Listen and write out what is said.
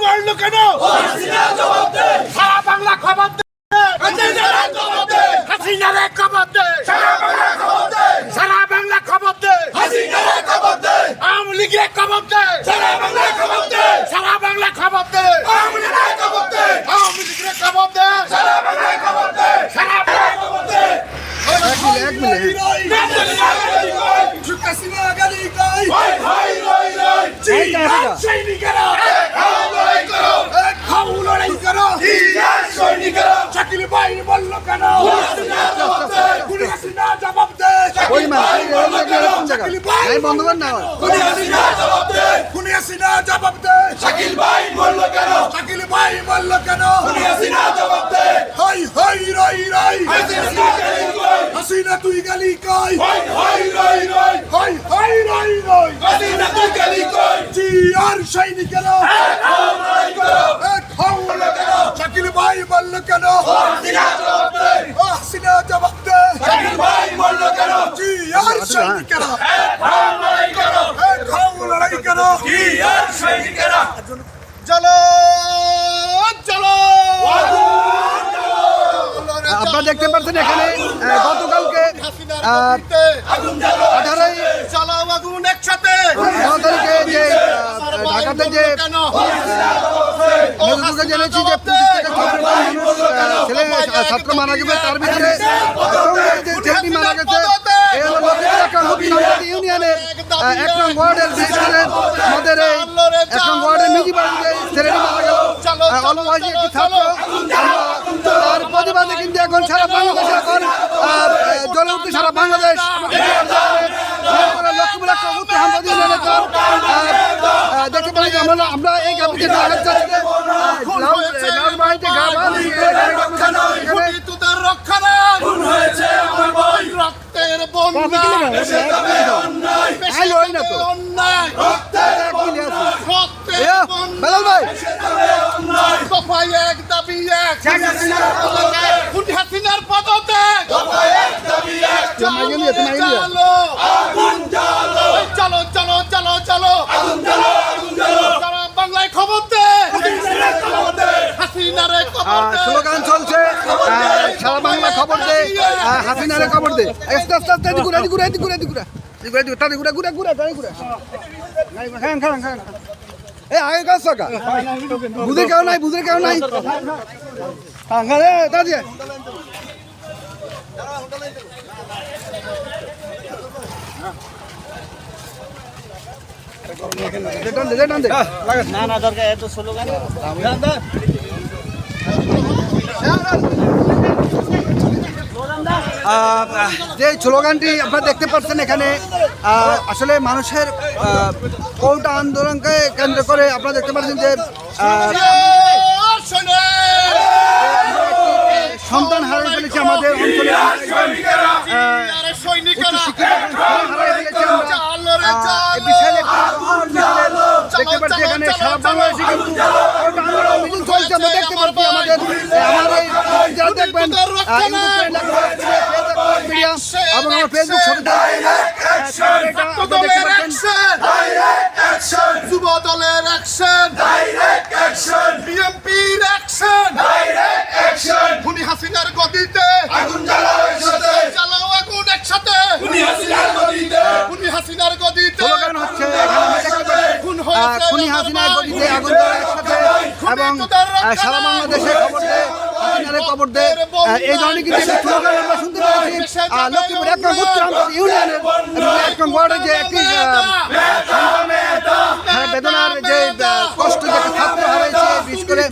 মরলো কেন সারা বাংলা খবর দে হাসিনারে খবর দে সারা বাংলা খবর দে আওয়ামী লীগের খবর দে সারা বাংলা খবর দে সারা বাংলা খবর দে আওয়ামী লীগের খবর দে আওয়ামী লীগের খবর দে সারা বাংলা খবর দে সারা বাংলা খবর দে এক মিলে এক মিলে শাকিল ভাই বলল কেন পুলিশ হাসিনা জবাব দে ওই মা কোন জায়গা এই বন্ধ কর না খুনি হাসিনা জবাব দে। শাকিল ভাই বলল কেন? শাকিল ভাই বলল কেন? খুনি হাসিনা জবাব দে। হাই হাই রাই রাই। হাসিনা তুই গেলি কই? হাই হাই রাই রাই। হাই হাই রাই রাই। হাসিনা তুই গেলি কই? জি আর এক হাও কেন? শাকিল ভাই বলল কেন? হাসিনা জবাব দে। হাসিনা জবাব দে। শাকিল ভাই বলল লড়াই সৈনিকেরা? চলো চলো আপনারা দেখতে পাচ্ছেন এখানে গতকালকে আঠারোই যে ঢাকাতে যে জেনেছি যে ছেলে ছাত্র মারা গেছে তার ভিতরে সঙ্গে যে ছেলেটি মারা গেছে এই হলো লক্ষ্মীপুর এক নং হবিগঞ্জ ইউনিয়নের আহ, এক নং ওয়ার্ডের বিশেষ করে আমাদের এই এক নং ওয়ার্ডের মিজি বাড়িতে ছেলেটি মারা গেল আহ, অল্প বয়সী একটি ছাত্র। তার প্রতিবাদে কিন্তু এখন সারা বাংলাদেশ এখন জ্বলে উঠছে সারা বাংলাদেশ। দেখতে পাই আমরা আমরা এই গ্রামটিতে ঢাকা যাচ্ছে লাল বাড়িতে গা বাঁধিয়ে খুনি তোদের রক্ষা রক্তের বন্যা এসে তবে অন্যায় আই লই না তো। অন্যায় রক্তের রক্তের এ, বন্যা বেলাল ভাই। এসে তবে অন্যায় দফায় এক দাবি এক। খুনি হাসিনার পদত্যাগ। চলো আগুন জ্বালো। চলো চলো চলো চলো। বাংলায় খবর দে। হাসিনারে খবর আহ, দে। স্লোগান চলছে। সারা বাংলা খবর দে। হাসিনারে খবর দে। আস্তে আস্তে আস্তে ঘুরে এদিকে ঘুরে এদিকে ঘুরে। এদিকে ঘুরে ঘুরে ঘুরে ঘুরে ঘুরে ঘুরে। খান খান খান এ আগে কাজ সকা বুঝে কেউ নাই বুঝে কেউ নাই। এ দাদি না না দরকার এত স্লোগান যে স্লোগানটি আপনারা দেখতে পাচ্ছেন এখানে আসলে মানুষের কোটা আন্দোলনকে কেন্দ্র করে আপনারা দেখতে পাচ্ছেন যে সন্তান হারিয়ে ফেলেছে আমাদের অঞ্চলে। দেখতে পাচ্ছি এখানে সারা বাংলাদেশে কিন্তু চলছে। আমরা দেখতে পাচ্ছি আমাদের আমার যারা দেখবেন মিডিয়া এবং আমার ফেসবুক যুব দলের অ্যাকশন বিএনপির অ্যাকশন খুনি হাসিনার গদিতে আগুন জ্বালাও একসাথে জ্বালাও আগুন একসাথে খুনি হাসিনার গদিতে খুনি হাসিনার হচ্ছে খুন হয়েছে খুনি গতিতে আগুন ধরে একসাথে এবং সারা বাংলাদেশে খবর এখানে কবর দেয়। এই ধরনের কিন্তু স্লোগান আমরা শুনতে পাচ্ছি লক্ষ্মীপুর এক নম্বর উত্তরাঞ্চল ইউনিয়নের এক নম্বরে যে একটি হ্যাঁ, বেদনার যে কষ্ট যে ছাত্র হারাইছে বিশেষ করে